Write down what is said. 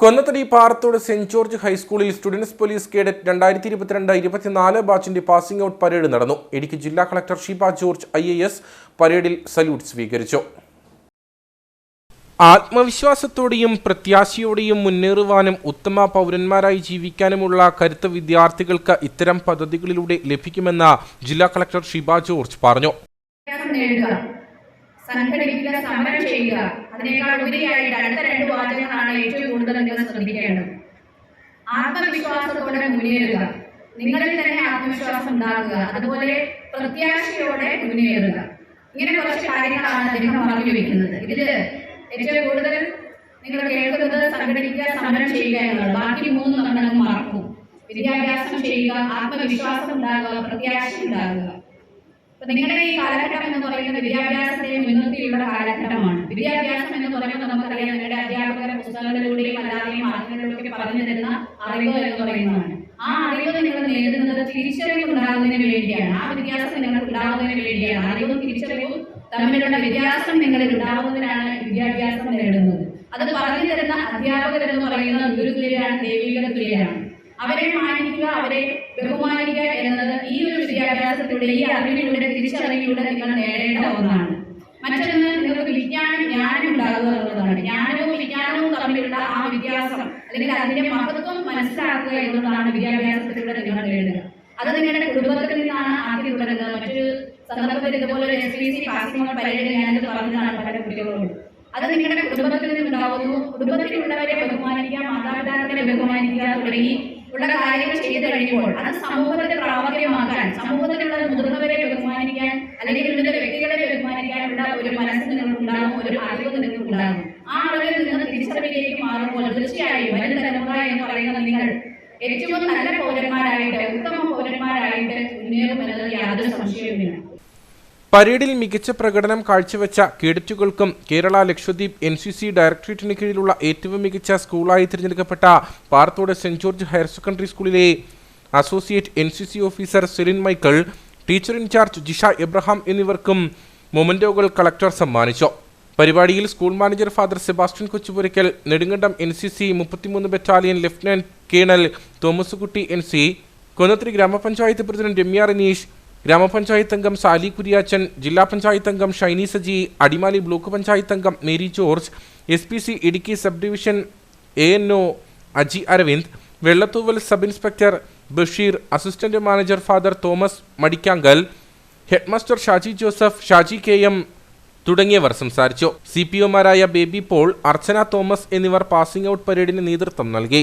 Konnathady Parathode saint George ഹൈസ്കൂളിൽ students police cadet രണ്ടായിരത്തി ഇരുപത്തിരണ്ട് ഇരുപത്തിനാല് ബാച്ചിന്റെ പാസിംഗ് ഔട്ട് പരേഡ് നടന്നു. ഇടുക്കി ജില്ലാ collector Sheeba George I A S പരേഡിൽ സല്യൂട്ട് സ്വീകരിച്ചു. ആത്മവിശ്വാസത്തോടെയും പ്രത്യാശയോടെയും മുന്നേറുവാനും ഉത്തമ പൗരന്മാരായി ജീവിക്കാനുമുള്ള കരുത്ത് വിദ്യാർത്ഥികൾക്ക് ഇത്തരം പദ്ധതികളിലൂടെ ലഭിക്കുമെന്ന് ജില്ലാ കളക്ടർ ഷീബ ജോർജ് പറഞ്ഞു. സംഘടിക്കുക സമരം ചെയ്യുക അതിനേക്കാൾ ഉപരിയായിട്ട് അടുത്ത രണ്ട് വാചകങ്ങളാണ് ഏറ്റവും കൂടുതൽ നിങ്ങൾ ശ്രദ്ധിക്കേണ്ടത്. ആത്മവിശ്വാസത്തോടെ മുന്നേറുക. നിങ്ങളിൽ തന്നെ ആത്മവിശ്വാസം ഉണ്ടാകുക. അതുപോലെ പ്രത്യാശയോടെ മുന്നേറുക. ഇങ്ങനെ കുറച്ച് കാര്യങ്ങളാണ് അദ്ദേഹം പറഞ്ഞു വെക്കുന്നത്. ഇതിൽ ഏറ്റവും കൂടുതൽ നിങ്ങൾ കേൾക്കുന്നത് സംഘടിക്കുക സമരം ചെയ്യുക എന്നുള്ളത്. ബാക്കി മൂന്ന് നമ്മൾ മറക്കും. വിദ്യാഭ്യാസം ചെയ്യുക ആത്മവിശ്വാസം ഉണ്ടാകുക പ്രത്യാശ ഉണ്ടാകുക. നിങ്ങളുടെ ഈ കാലഘട്ടം എന്ന് പറയുന്നത് വിദ്യാഭ്യാസത്തെ മുൻനിർത്തിയുള്ള കാലഘട്ടമാണ്. വിദ്യാഭ്യാസം എന്ന് പറയുന്നത് നമുക്കറിയാം നിങ്ങളുടെ അധ്യാപകരുടെ പുസ്തകങ്ങളിലൂടെയും അല്ലാതെയും മാർഗങ്ങളിലൂടെ പറഞ്ഞു തരുന്ന അറിവ് എന്ന് പറയുന്നതാണ്. ആ അറിവ് നിങ്ങൾ നേടുന്നത് തിരിച്ചറിവ് ഉണ്ടാകുന്നതിന് വേണ്ടിയാണ്. ആ വ്യത്യാസം നിങ്ങൾക്ക് ഉണ്ടാകുന്നതിന് വേണ്ടിയാണ്. അറിവും തിരിച്ചറിവും തമ്മിലുള്ള വ്യത്യാസം നിങ്ങളിൽ ഉണ്ടാകുന്നതിനാണ് വിദ്യാഭ്യാസം നേടുന്നത്. അത് പറഞ്ഞു തരുന്ന അധ്യാപകർ പറയുന്ന ഗുരുതുല്യാണ് ഗുരുതുല്യരാണ് തുല്യാണ് അവരെ മാനിക്കുക അവരെ ബഹുമാനിക്കുക വിദ്യാഭ്യാസത്തിലൂടെ ഈ അറിവിലൂടെ തിരിച്ചറിവിലൂടെ നിങ്ങൾ നേടേണ്ട ഒന്നാണ്. മറ്റൊന്ന് നിങ്ങൾക്ക് വിജ്ഞാനം ജ്ഞാനം ഉണ്ടാകുക എന്നുള്ളതാണ്. ജ്ഞാനവും വിജ്ഞാനവും തമ്മിലുള്ള ആ വ്യത്യാസം അല്ലെങ്കിൽ അതിന്റെ മഹത്വം മനസ്സിലാക്കുക എന്നുള്ളതാണ് വിദ്യാഭ്യാസത്തിലൂടെ നിങ്ങൾ നേടുക. അത് നിങ്ങളുടെ കുടുംബത്തിൽ നിന്നാണ് ആദ്യം തുടങ്ങുന്നത് മറ്റൊരു സന്ദർഭത്തിൽ ഇതുപോലെ S P C passing parade ഞാനത് പറഞ്ഞതാണ് പല കുട്ടികളോട്. അത് നിങ്ങളുടെ കുടുംബത്തിൽ നിന്നുണ്ടാവുന്നു. കുടുംബത്തിലുള്ളവരെ ബഹുമാനിക്കുക മാതാപിതാക്കളെ ബഹുമാനിക്കുക തുടങ്ങി ഉള്ള കാര്യങ്ങൾ ചെയ്തു കഴിയുമ്പോൾ അത് സമൂഹത്തെ പ്രാവർത്തികമാക്കാൻ സമൂഹത്തിലുള്ള മുതിർന്നവരെ ബഹുമാനിക്കാൻ അല്ലെങ്കിൽ ഇതിന്റെ വ്യക്തികളെ ബഹുമാനിക്കാനുള്ള ഒരു മനസ്സ് നിങ്ങൾക്കുണ്ടാകും ഒരു അറിവ് നിങ്ങൾക്കുണ്ടാകും. ആ അറിവിൽ നിന്ന് തിരിച്ചറിവിലേക്ക് മാറുമ്പോൾ തീർച്ചയായും വരും തലമുറ എന്ന് പറയുന്ന നിങ്ങൾ ഏറ്റവും നല്ല പൗരന്മാരായിട്ട് ഉത്തമ പൗരന്മാരായിട്ട് മുന്നേറുമെന്നത് യാതൊരു സംശയവുമില്ല. പരേഡിൽ മികച്ച പ്രകടനം കാഴ്ചവെച്ച കേഡറ്റുകൾക്കും Kerala Lakshadweep N C C ഡയറക്ടറേറ്റിന് കീഴിലുള്ള ഏറ്റവും മികച്ച സ്കൂളായി തിരഞ്ഞെടുക്കപ്പെട്ട Parathode saint George higher secondary സ്കൂളിലെ associate N C C officer Celine Michael teacher in charge Jisha Abraham എന്നിവർക്കും മൊമന്റോകൾ കളക്ടർ സമ്മാനിച്ചു. പരിപാടിയിൽ school manager father Sebastian Kochupurackal Nedumkandam N C C മുപ്പത്തിമൂന്ന് battalion lieutenant colonel Thomaskutty N C Konnathiri grama panchayat president Ramya Ranish ഗ്രാമപഞ്ചായത്ത് അംഗം Sally Kuriachan ജില്ലാ പഞ്ചായത്ത് അംഗം Shiny Saji Adimali block panchayat അംഗം Mary George S P C Idukki sub division A N O Aji Aravind Vellathooval sub inspector Basheer assistant manager father Thomas Madikkankal headmaster Shaji Joseph Shaji K M തുടങ്ങിയവർ സംസാരിച്ചു. C P ഒമാരായ baby Paul Archana Thomas എന്നിവർ passing out പരേഡിന് നേതൃത്വം നൽകി.